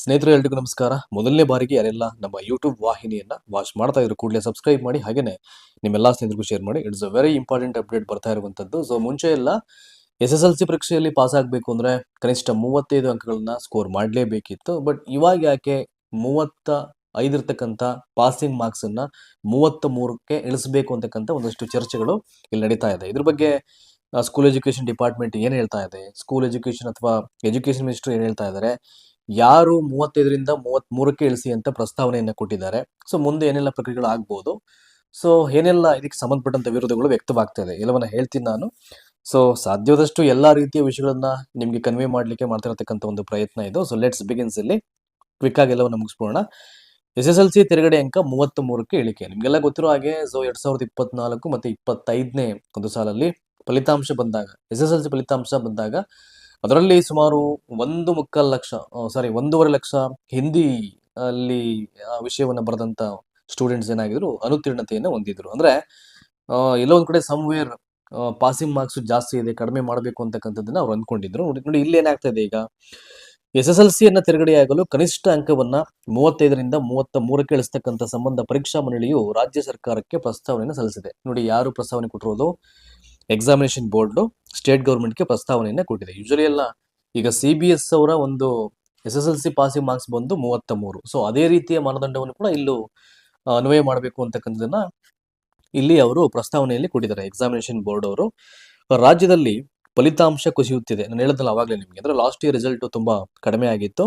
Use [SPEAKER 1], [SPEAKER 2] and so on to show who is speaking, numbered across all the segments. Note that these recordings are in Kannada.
[SPEAKER 1] ಸ್ನೇಹಿತರೆ, ಎಲ್ರಿಗೂ ನಮಸ್ಕಾರ. ಮೊದಲನೇ ಬಾರಿಗೆ ಯಾರೆಲ್ಲ ನಮ್ಮ ಯೂಟ್ಯೂಬ್ ವಾಹಿನಿಯನ್ನ ವಾಚ್ ಮಾಡ್ತಾ ಇದ್ರು ಕೂಡಲೇ ಸಬ್ಸ್ಕ್ರೈಬ್ ಮಾಡಿ, ಹಾಗೇನೆ ನಿಮ್ಮೆಲ್ಲ ಸ್ನೇಹಿತರಿಗೂ ಶೇರ್ ಮಾಡಿ. It's a very important update ಬರ್ತಾ ಇರುವಂತದ್ದು ಸೊ ಮುಂಚೆ ಎಲ್ಲ ಎಸ್ ಎಸ್ ಎಲ್ ಸಿ ಪರೀಕ್ಷೆಯಲ್ಲಿ ಪಾಸ್ ಆಗಬೇಕು ಅಂದ್ರೆ ಕನಿಷ್ಠ ಮೂವತ್ತೈದು ಅಂಕಗಳನ್ನ ಸ್ಕೋರ್ ಮಾಡಲೇಬೇಕಿತ್ತು. ಬಟ್ ಇವಾಗ ಯಾಕೆ ಮೂವತ್ತ ಐದಿರ್ತಕ್ಕಂಥ ಪಾಸಿಂಗ್ ಮಾರ್ಕ್ಸ್ ಅನ್ನ ಮೂವತ್ತ ಮೂರಕ್ಕೆ ಇಳಿಸಬೇಕು ಅಂತಕ್ಕಂಥ ಒಂದಷ್ಟು ಚರ್ಚೆಗಳು ಇಲ್ಲಿ ನಡೀತಾ ಇದೆ. ಇದ್ರ ಬಗ್ಗೆ ಸ್ಕೂಲ್ ಎಜುಕೇಶನ್ ಡಿಪಾರ್ಟ್ಮೆಂಟ್ ಏನ್ ಹೇಳ್ತಾ ಇದೆ? ಸ್ಕೂಲ್ ಎಜುಕೇಶನ್ ಅಥವಾ ಎಜುಕೇಶನ್ ಮಿನಿಸ್ಟರ್ ಏನು ಹೇಳ್ತಾ ಇದ್ದಾರೆ ಯಾರು ಮೂವತ್ತೈದರಿಂದ ಮೂವತ್ತ್ ಮೂರಕ್ಕೆ ಇಳಿಸಿ ಅಂತ ಪ್ರಸ್ತಾವನೆಯನ್ನು ಕೊಟ್ಟಿದ್ದಾರೆ. ಸೊ ಮುಂದೆ ಏನೆಲ್ಲ ಪ್ರಕ್ರಿಯೆಗಳು ಆಗ್ಬೋದು? ಸೊ ಏನೆಲ್ಲ ಇದಕ್ಕೆ ಸಂಬಂಧಪಟ್ಟಂತ ವಿರೋಧಗಳು ವ್ಯಕ್ತವಾಗ್ತಾ ಇದೆ? ಎಲ್ಲವನ್ನ ಹೇಳ್ತೀನಿ ನಾನು. ಸೊ ಸಾಧ್ಯವಾದಷ್ಟು ಎಲ್ಲಾ ರೀತಿಯ ವಿಷಯಗಳನ್ನ ನಿಮ್ಗೆ ಕನ್ವೆ ಮಾಡ್ಲಿಕ್ಕೆ ಮಾಡ್ತಿರತಕ್ಕಂಥ ಒಂದು ಪ್ರಯತ್ನ ಇದು. ಸೊ ಲೆಟ್ಸ್ ಬಿಗಿನ್ಸ್ ಇಲ್ಲಿ. ಕ್ವಿಕ್ ಆಗಿ ಎಲ್ಲವನ್ನ ಮುಗಿಸ್ಬೋಣ ಎಸ್ ಎಸ್ ಎಲ್ ಸಿ ತಿರುಗಡೆ ಅಂಕ ಮೂವತ್ತ್ ಮೂರಕ್ಕೆ ಇಳಿಕೆ. ನಿಮ್ಗೆಲ್ಲ ಗೊತ್ತಿರೋ ಹಾಗೆ ಸೊ ಎರಡ್ ಸಾವಿರದ ಇಪ್ಪತ್ನಾಲ್ಕು ಮತ್ತೆ ಇಪ್ಪತ್ತೈದನೇ ಒಂದು ಸಾಲಲ್ಲಿ ಫಲಿತಾಂಶ ಬಂದಾಗ ಎಸ್ ಎಸ್ ಎಲ್ ಸಿ ಫಲಿತಾಂಶ ಬಂದಾಗ ಅದರಲ್ಲಿ ಸುಮಾರು ಒಂದು ಮುಕ್ಕಾಲು ಲಕ್ಷ ಸಾರಿ ಒಂದೂವರೆ ಲಕ್ಷ ಹಿಂದಿ ಅಲ್ಲಿ ವಿಷಯವನ್ನ ಬರೆದಂತ ಸ್ಟೂಡೆಂಟ್ಸ್ ಏನಾಗಿದ್ರು ಅನುತ್ತೀರ್ಣತೆಯನ್ನ ಹೊಂದಿದ್ರು. ಅಂದ್ರೆ ಎಲ್ಲೋ ಒಂದ್ ಕಡೆ ಸಮ್ವೇರ್ ಪಾಸಿಂಗ್ ಮಾರ್ಕ್ಸ್ ಜಾಸ್ತಿ ಇದೆ, ಕಡಿಮೆ ಮಾಡಬೇಕು ಅಂತಕ್ಕಂಥದ್ದನ್ನ ಅವ್ರು ಅಂದ್ಕೊಂಡಿದ್ರು. ನೋಡಿ ನೋಡಿ, ಇಲ್ಲಿ ಏನಾಗ್ತಾ ಇದೆ ಈಗ. ಎಸ್ ಎಸ್ ಎಲ್ ಸಿಯನ್ನ ತೆರಗಡೆಯಾಗಲು ಕನಿಷ್ಠ ಅಂಕವನ್ನ ಮೂವತ್ತೈದರಿಂದ ಮೂವತ್ತ ಮೂರಕ್ಕೆ ಇಳಿಸ್ತಕ್ಕಂಥ ಸಂಬಂಧ ಪರೀಕ್ಷಾ ಮಂಡಳಿಯು ರಾಜ್ಯ ಸರ್ಕಾರಕ್ಕೆ ಪ್ರಸ್ತಾವನೆಯನ್ನು ಸಲ್ಲಿಸಿದೆ. ನೋಡಿ, ಯಾರು ಪ್ರಸ್ತಾವನೆ ಕೊಟ್ಟಿರೋದು? ಎಕ್ಸಾಮಿನೇಷನ್ ಬೋರ್ಡ್ ಸ್ಟೇಟ್ ಗೌರ್ಮೆಂಟ್ಗೆ ಪ್ರಸ್ತಾವನೆಯನ್ನ ಕೊಟ್ಟಿದೆ. ಯೂಶಲಿ ಎಲ್ಲ ಈಗ ಸಿ ಬಿ ಎಸ್ ಅವರ ಒಂದು S S L C passing marks ಬಂದು ಮೂವತ್ತ ಮೂರು ಸೊ ಅದೇ ರೀತಿಯ ಮಾನದಂಡವನ್ನು ಕೂಡ ಇಲ್ಲೂ ಅನ್ವಯ ಮಾಡಬೇಕು ಅಂತಕ್ಕಂಥದ್ದನ್ನ ಇಲ್ಲಿ ಅವರು ಪ್ರಸ್ತಾವನೆಯಲ್ಲಿ ಕೊಟ್ಟಿದ್ದಾರೆ ಎಕ್ಸಾಮಿನೇಷನ್ ಬೋರ್ಡ್ ಅವರು. ರಾಜ್ಯದಲ್ಲಿ ಫಲಿತಾಂಶ ಕುಸಿಯುತ್ತಿದೆ. ನಾನು ಹೇಳಿದ್ನಲ್ಲ ಅವಾಗಲೇ ನಿಮಗೆ. ಅಂದ್ರೆ ಲಾಸ್ಟ್ ಇಯರ್ ರಿಸಲ್ಟ್ ತುಂಬಾ ಕಡಿಮೆ ಆಗಿತ್ತು.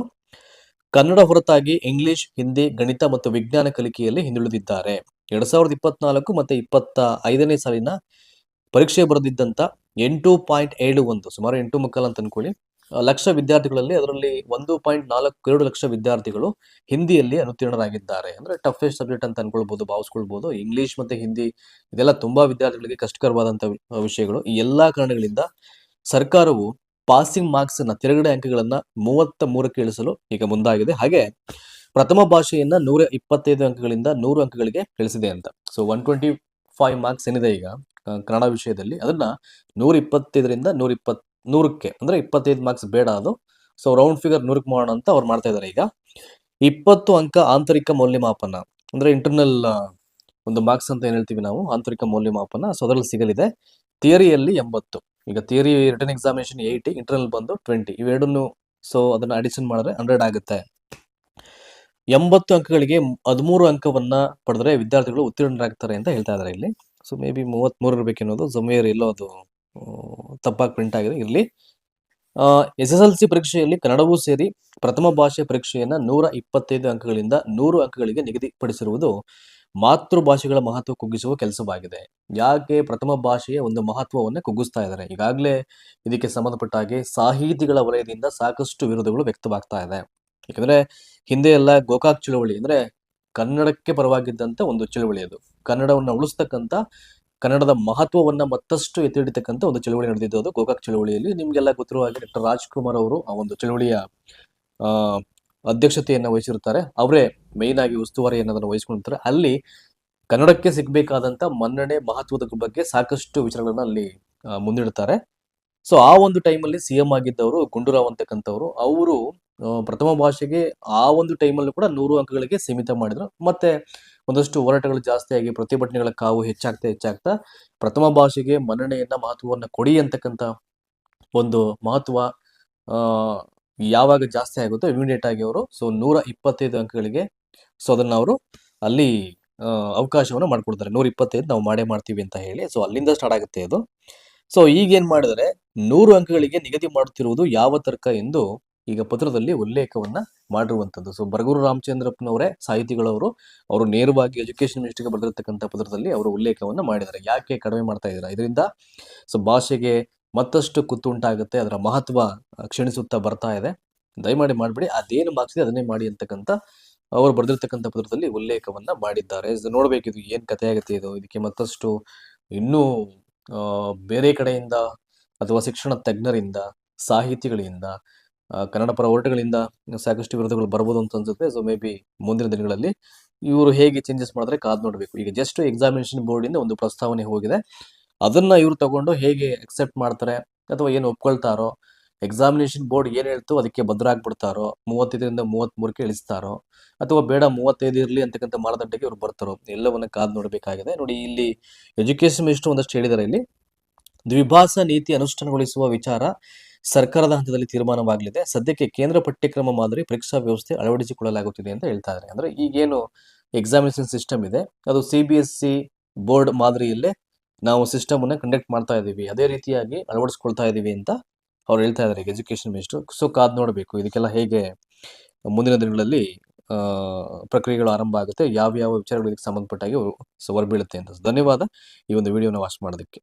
[SPEAKER 1] ಕನ್ನಡ ಹೊರತಾಗಿ ಇಂಗ್ಲಿಷ್ ಹಿಂದಿ ಗಣಿತ ಮತ್ತು ವಿಜ್ಞಾನ ಕಲಿಕೆಯಲ್ಲಿ ಹಿಂದುಳಿದಿದ್ದಾರೆ. ಎರಡ್ ಸಾವಿರದ ಇಪ್ಪತ್ನಾಲ್ಕು ಮತ್ತೆ ಇಪ್ಪತ್ತ ಐದನೇ ಸಾಲಿನ ಪರೀಕ್ಷೆ ಬರೆದಿದ್ದಂತ ಎಂಟು ಪಾಯಿಂಟ್ ಏಳು ಒಂದು, ಸುಮಾರು ಎಂಟು ಮುಕ್ಕಾಲು ಅಂತ ಅನ್ಕೊಳ್ಳಿ ಲಕ್ಷ ವಿದ್ಯಾರ್ಥಿಗಳಲ್ಲಿ ಅದರಲ್ಲಿ ಒಂದು ಪಾಯಿಂಟ್ ನಾಲ್ಕು ಎರಡು ಲಕ್ಷ ವಿದ್ಯಾರ್ಥಿಗಳು ಹಿಂದಿಯಲ್ಲಿ ಅನುತ್ತೀರ್ಣರಾಗಿದ್ದಾರೆ. ಅಂದ್ರೆ ಟಫೆಸ್ಟ್ ಸಬ್ಜೆಕ್ಟ್ ಅಂತ ಅನ್ಕೊಳ್ಬಹುದು ಭಾವಿಸ್ಕೊಳ್ಬಹುದು ಇಂಗ್ಲಿಷ್ ಮತ್ತೆ ಹಿಂದಿ ಇದೆಲ್ಲ ತುಂಬಾ ವಿದ್ಯಾರ್ಥಿಗಳಿಗೆ ಕಷ್ಟಕರವಾದಂತಹ ವಿಷಯಗಳು. ಈ ಎಲ್ಲಾ ಕಾರಣಗಳಿಂದ ಸರ್ಕಾರವು ಪಾಸಿಂಗ್ ಮಾರ್ಕ್ಸ್ನ ತಿರುಗಡೆ ಅಂಕಗಳನ್ನ ಮೂವತ್ತ ಮೂರಕ್ಕೆ ಇಳಿಸಲು ಈಗ ಮುಂದಾಗಿದೆ. ಹಾಗೆ ಪ್ರಥಮ ಭಾಷೆಯನ್ನ ನೂರ ಇಪ್ಪತ್ತೈದು ಅಂಕಗಳಿಂದ ನೂರು ಅಂಕಗಳಿಗೆ ಇಳಿಸಿದೆ ಅಂತ. So, one twenty five marks ಏನಿದೆ ಈಗ? ಕನ್ನಡ ವಿಷಯದಲ್ಲಿ ಅದನ್ನ ನೂರ ಇಪ್ಪತ್ತೈದರಿಂದ ನೂರ ಇಪ್ಪತ್ ನೂರಕ್ಕೆ ಅಂದ್ರೆ ಇಪ್ಪತ್ತೈದು ಮಾರ್ಕ್ಸ್ ಬೇಡ ಅದು. ಸೊ ರೌಂಡ್ ಫಿಗರ್ ನೂರಕ್ಕೆ ಮಾಡೋಣ ಅಂತ ಅವ್ರು ಮಾಡ್ತಾ ಇದ್ದಾರೆ ಈಗ. ಇಪ್ಪತ್ತು ಅಂಕ ಆಂತರಿಕ ಮೌಲ್ಯಮಾಪನ ಅಂದ್ರೆ ಇಂಟರ್ನಲ್ ಒಂದು ಮಾರ್ಕ್ಸ್ ಅಂತ ಏನ್ ಹೇಳ್ತೀವಿ ನಾವು? ಆಂತರಿಕ ಮೌಲ್ಯಮಾಪನ. ಸೊ ಅದರಲ್ಲಿ ಸಿಗಲಿದೆ. ಥಿಯರಿಯಲ್ಲಿ ಎಂಬತ್ತು. ಈಗ theory written examination eighty internal ಬಂದು ಟ್ವೆಂಟಿ ಇವೆರಡನ್ನು ಸೊ ಅದನ್ನ ಅಡಿಷನ್ ಮಾಡಿದ್ರೆ ಹಂಡ್ರೆಡ್ ಆಗುತ್ತೆ. ಎಂಬತ್ತು ಅಂಕಗಳಿಗೆ ಹದಿಮೂರು ಅಂಕವನ್ನ ಪಡೆದ್ರೆ ವಿದ್ಯಾರ್ಥಿಗಳು ಉತ್ತೀರ್ಣರಾಗ್ತಾರೆ ಅಂತ ಹೇಳ್ತಾ ಇದ್ದಾರೆ ಇಲ್ಲಿ. ಸೊ ಮೇ ಬಿ ಮೂವತ್ತ್ ಮೂರು ಇರಬೇಕೆನ್ನೋದು ಜೊಮೇರ್ ಎಲ್ಲೋ ಅದು ತಪ್ಪಾಗಿ ಪ್ರಿಂಟ್ ಆಗಿದೆ. ಇರಲಿ. ಎಸ್ ಎಸ್ ಎಲ್ ಸಿ ಪರೀಕ್ಷೆಯಲ್ಲಿ ಕನ್ನಡವೂ ಸೇರಿ ಪ್ರಥಮ ಭಾಷೆ ಪರೀಕ್ಷೆಯನ್ನು ನೂರ ಇಪ್ಪತ್ತೈದು ಅಂಕಗಳಿಂದ ನೂರು ಅಂಕಗಳಿಗೆ ನಿಗದಿಪಡಿಸಿರುವುದು ಮಾತೃಭಾಷೆಗಳ ಮಹತ್ವ ಕುಗ್ಗಿಸುವ ಕೆಲಸವಾಗಿದೆ. ಯಾಕೆ ಪ್ರಥಮ ಭಾಷೆಯ ಒಂದು ಮಹತ್ವವನ್ನು ಕುಗ್ಗಿಸ್ತಾ ಇದ್ದಾರೆ? ಈಗಾಗಲೇ ಇದಕ್ಕೆ ಸಂಬಂಧಪಟ್ಟ ಹಾಗೆ ಸಾಹಿತಿಗಳ ವಲಯದಿಂದ ಸಾಕಷ್ಟು ವಿರೋಧಗಳು ವ್ಯಕ್ತವಾಗ್ತಾ ಇದೆ. ಯಾಕಂದ್ರೆ ಹಿಂದೆ ಎಲ್ಲ ಗೋಕಾಕ್ ಚಳವಳಿ, ಅಂದ್ರೆ ಕನ್ನಡಕ್ಕೆ ಪರವಾಗಿದ್ದಂತ ಒಂದು ಚಳವಳಿ ಅದು. ಕನ್ನಡವನ್ನ ಉಳಿಸ್ತಕ್ಕಂಥ, ಕನ್ನಡದ ಮಹತ್ವವನ್ನ ಮತ್ತಷ್ಟು ಎತ್ತಿ ಹಿಡಿತಕ್ಕಂತ ಒಂದು ಚಳವಳಿ ನಡೆದಿದ್ದು ಅದು ಗೋಕಾಕ್ ಚಳವಳಿಯಲ್ಲಿ. ನಿಮಗೆಲ್ಲ ಗೊತ್ತಿರುವ ಹಾಗೆ ಡಾಕ್ಟರ್ ರಾಜ್ಕುಮಾರ್ ಅವರು ಆ ಒಂದು ಚಳವಳಿಯ ಅಧ್ಯಕ್ಷತೆಯನ್ನ ವಹಿಸಿರ್ತಾರೆ ಅವರೇ ಮೇಯ್ನ್ ಆಗಿ ಉಸ್ತುವಾರಿ ಅನ್ನೋದನ್ನ ವಹಿಸ್ಕೊಂಡಿರ್ತಾರೆ ಅಲ್ಲಿ ಕನ್ನಡಕ್ಕೆ ಸಿಗ್ಬೇಕಾದಂತ ಮನ್ನಣೆ ಮಹತ್ವದ ಬಗ್ಗೆ ಸಾಕಷ್ಟು ವಿಚಾರಗಳನ್ನ ಅಲ್ಲಿ ಮುಂದಿಡ್ತಾರೆ. ಸೊ ಆ ಒಂದು ಟೈಮಲ್ಲಿ ಸಿ ಎಂ ಆಗಿದ್ದವರು, ಗುಂಡೂರಾವ್ ಅಂತಕ್ಕಂಥವ್ರು, ಅವರು ಪ್ರಥಮ ಭಾಷೆಗೆ ಆ ಒಂದು ಟೈಮಲ್ಲೂ ಕೂಡ ನೂರು ಅಂಕಗಳಿಗೆ ಸೀಮಿತ ಮಾಡಿದ್ರು. ಮತ್ತೆ ಒಂದಷ್ಟು ಹೋರಾಟಗಳು ಜಾಸ್ತಿಯಾಗಿ ಪ್ರತಿಭಟನೆಗಳ ಕಾವು ಹೆಚ್ಚಾಗ್ತಾ ಹೆಚ್ಚಾಗ್ತಾ ಪ್ರಥಮ ಭಾಷೆಗೆ ಮನ್ನಣೆಯನ್ನ ಮಹತ್ವವನ್ನು ಕೊಡಿ ಅಂತಕ್ಕಂಥ ಒಂದು ಮಹತ್ವ ಯಾವಾಗ ಜಾಸ್ತಿ ಆಗುತ್ತೋ ಇಮಿಡಿಯೇಟ್ ಆಗಿ ಅವರು ಸೊ ನೂರ ಇಪ್ಪತ್ತೈದು ಅಂಕಗಳಿಗೆ ಸೊ ಅದನ್ನ ಅವರು ಅಲ್ಲಿ ಅವಕಾಶವನ್ನು ಮಾಡ್ಕೊಡ್ತಾರೆ. ನೂರ ಇಪ್ಪತ್ತೈದು ನಾವು ಮಾಡೇ ಮಾಡ್ತೀವಿ ಅಂತ ಹೇಳಿ ಸೊ ಅಲ್ಲಿಂದ ಸ್ಟಾರ್ಟ್ ಆಗುತ್ತೆ ಅದು ಸೊ ಈಗ ಏನ್ ಮಾಡಿದರೆ ನೂರು ಅಂಕಗಳಿಗೆ ನಿಗದಿ ಮಾಡುತ್ತಿರುವುದು ಯಾವ ತರ್ಕ ಎಂದು ಈಗ ಪತ್ರದಲ್ಲಿ ಉಲ್ಲೇಖವನ್ನ ಮಾಡಿರುವಂಥದ್ದು ಸೊ ಬರಗೂರು ರಾಮಚಂದ್ರಪ್ಪನವರೇ, ಸಾಹಿತಿಗಳವರು, ಅವರು ನೇರವಾಗಿ ಎಜುಕೇಶನ್ ಮಿನಿಸ್ಟ್ರಿಗೆ ಬರೆದಿರ್ತಕ್ಕಂಥ ಪತ್ರದಲ್ಲಿ ಅವರು ಉಲ್ಲೇಖವನ್ನ ಮಾಡಿದ್ದಾರೆ. ಯಾಕೆ ಕಡಿಮೆ ಮಾಡ್ತಾ ಇದ್ದಾರೆ? ಇದರಿಂದ ಸೊ ಭಾಷೆಗೆ ಮತ್ತಷ್ಟು ಕುತ್ತು ಉಂಟಾಗುತ್ತೆ, ಅದರ ಮಹತ್ವ ಕ್ಷೀಣಿಸುತ್ತಾ ಬರ್ತಾ ಇದೆ. ದಯಮಾಡಿ ಮಾಡಬೇಡಿ, ಅದೇನು ಮಾಡಿಸಿದೆ ಅದನ್ನೇ ಮಾಡಿ ಅಂತಕ್ಕಂಥ ಅವರು ಬರೆದಿರ್ತಕ್ಕಂಥ ಪತ್ರದಲ್ಲಿ ಉಲ್ಲೇಖವನ್ನ ಮಾಡಿದ್ದಾರೆ. ಇದು ಏನು ಕಥೆ ಆಗುತ್ತೆ ಇದು? ಇದಕ್ಕೆ ಮತ್ತಷ್ಟು ಇನ್ನೂ ಬೇರೆ ಕಡೆಯಿಂದ ಅಥವಾ ಶಿಕ್ಷಣ ತಜ್ಞರಿಂದ, ಸಾಹಿತಿಗಳಿಂದ ಕನ್ನಡ ಪರ ಹೋರಾಟಗಳಿಂದ ಸಾಕಷ್ಟು ವಿರೋಧಗಳು ಬರ್ಬೋದು ಅಂತ ಅನ್ಸುತ್ತೆ. ಸೊ ಮೇ ಬಿ ಮುಂದಿನ ದಿನಗಳಲ್ಲಿ ಇವರು ಹೇಗೆ ಚೇಂಜಸ್ ಮಾಡಿದ್ರೆ ಕಾದ್ ನೋಡಬೇಕು. ಈಗ ಜಸ್ಟ್ ಎಕ್ಸಾಮಿನೇಷನ್ ಬೋರ್ಡಿಂದ ಒಂದು ಪ್ರಸ್ತಾವನೆ ಹೋಗಿದೆ. ಅದನ್ನ ಇವರು ತಗೊಂಡು ಹೇಗೆ ಅಕ್ಸೆಪ್ಟ್ ಮಾಡ್ತಾರೆ ಅಥವಾ ಏನು ಒಪ್ಕೊಳ್ತಾರೋ ಎಕ್ಸಾಮಿನೇಷನ್ ಬೋರ್ಡ್ ಏನು ಹೇಳ್ತು ಅದಕ್ಕೆ ಬದ್ರಾಗ್ಬಿಡ್ತಾರೋ ಮೂವತ್ತೈದರಿಂದ ಮೂವತ್ತ್ಮೂರಕ್ಕೆ ಇಳಿಸ್ತಾರೋ, ಅಥವಾ ಬೇಡ ಮೂವತ್ತೈದು ಇರಲಿ ಅಂತಕ್ಕಂಥ ಮಾನದಂಡಕ್ಕೆ ಇವರು ಬರ್ತಾರೋ, ಎಲ್ಲವನ್ನ ಕಾದ್ ನೋಡಬೇಕಾಗಿದೆ. ನೋಡಿ, ಇಲ್ಲಿ ಎಜುಕೇಶನ್ ಮಿನಿಸ್ಟರ್ ಒಂದಷ್ಟು ಹೇಳಿದ್ದಾರೆ ಇಲ್ಲಿ. ದ್ವಿಭಾಷಾ ನೀತಿ ಅನುಷ್ಠಾನಗೊಳಿಸುವ ವಿಚಾರ ಸರ್ಕಾರದ ಹಂತದಲ್ಲಿ ತೀರ್ಮಾನವಾಗಲಿದೆ. ಸದ್ಯಕ್ಕೆ ಕೇಂದ್ರ ಪಠ್ಯಕ್ರಮ ಮಾದರಿ ಪರೀಕ್ಷಾ ವ್ಯವಸ್ಥೆ ಅಳವಡಿಸಿಕೊಳ್ಳಲಾಗುತ್ತಿದೆ ಅಂತ ಹೇಳ್ತಾ ಇದ್ದಾರೆ ಅಂದ್ರೆ ಈಗೇನು ಎಕ್ಸಾಮಿನೇಷನ್ ಸಿಸ್ಟಮ್ ಇದೆ. ಅದು C B S C board ಮಾದರಿಯಲ್ಲೇ ನಾವು ಸಿಸ್ಟಮ್ ಅನ್ನ ಕಂಡಕ್ಟ್ ಮಾಡ್ತಾ ಇದ್ದೀವಿ. ಅದೇ ರೀತಿಯಾಗಿ ಅಳವಡಿಸ್ಕೊಳ್ತಾ ಇದ್ದೀವಿ ಅಂತ ಅವ್ರು ಹೇಳ್ತಾ ಇದ್ದಾರೆ ಎಜುಕೇಶನ್ ಮಿನಿಸ್ಟರ್ ಸೊ ಕಾದ್ ನೋಡಬೇಕು. ಇದಕ್ಕೆಲ್ಲ ಹೇಗೆ ಮುಂದಿನ ದಿನಗಳಲ್ಲಿ ಪ್ರಕ್ರಿಯೆಗಳು ಆರಂಭ ಆಗುತ್ತೆ ಯಾವ ಯಾವ ವಿಚಾರಗಳಿಗೆ ಸಂಬಂಧಪಟ್ಟಾಗಿ ಅವರು ಹೊರಬೀಳುತ್ತೆ ಅಂತ. ಧನ್ಯವಾದ ಈ ಒಂದು ವಿಡಿಯೋನ ವಾಚ್ ಮಾಡೋದಕ್ಕೆ.